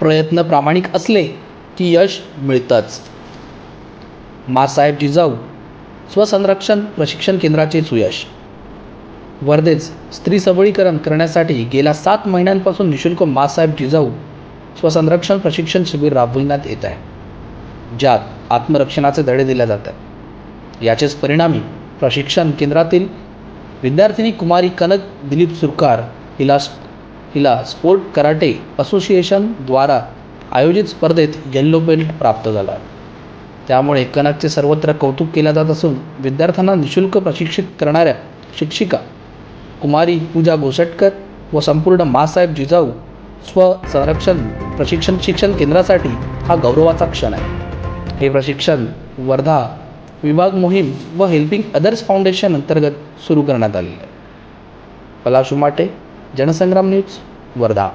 प्रयत्न प्रामाणिक असले की यश मिळतंच. मासाहेब जिजाऊ स्वसंरक्षण प्रशिक्षण केंद्राचे सुयश. वर्धेत स्त्री सबळीकरण करण्यासाठी गेल्या सात महिन्यांपासून निशुल्क मासाहेब जिजाऊ स्वसंरक्षण प्रशिक्षण शिबिर राबविण्यात येत आहे ज्यात आत्मरक्षणाचे धडे दिले जातात. याचेच परिणामी प्रशिक्षण केंद्रातील विद्यार्थिनी कुमारी कनक दिलीप सुरकार हिला हिला स्पोर्ट कराटे असोसिएशनद्वारा आयोजित स्पर्धेत येल्लो बेल्ट प्राप्त झाला. त्यामुळे कनकचे सर्वत्र कौतुक केले जात असून विद्यार्थ्यांना निशुल्क प्रशिक्षित करणाऱ्या शिक्षिका कुमारी पूजा गोसटकर व संपूर्ण मासाहेब जिजाऊ स्वसंरक्षण प्रशिक्षण शिक्षण केंद्रासाठी हा गौरवाचा क्षण आहे. हे प्रशिक्षण वर्धा विभाग मोहीम व हेल्पिंग अदर्स फाउंडेशन अंतर्गत सुरू करण्यात आलेले आहे. पलाशुमाटे जनसंग्राम न्यूज वर्धा.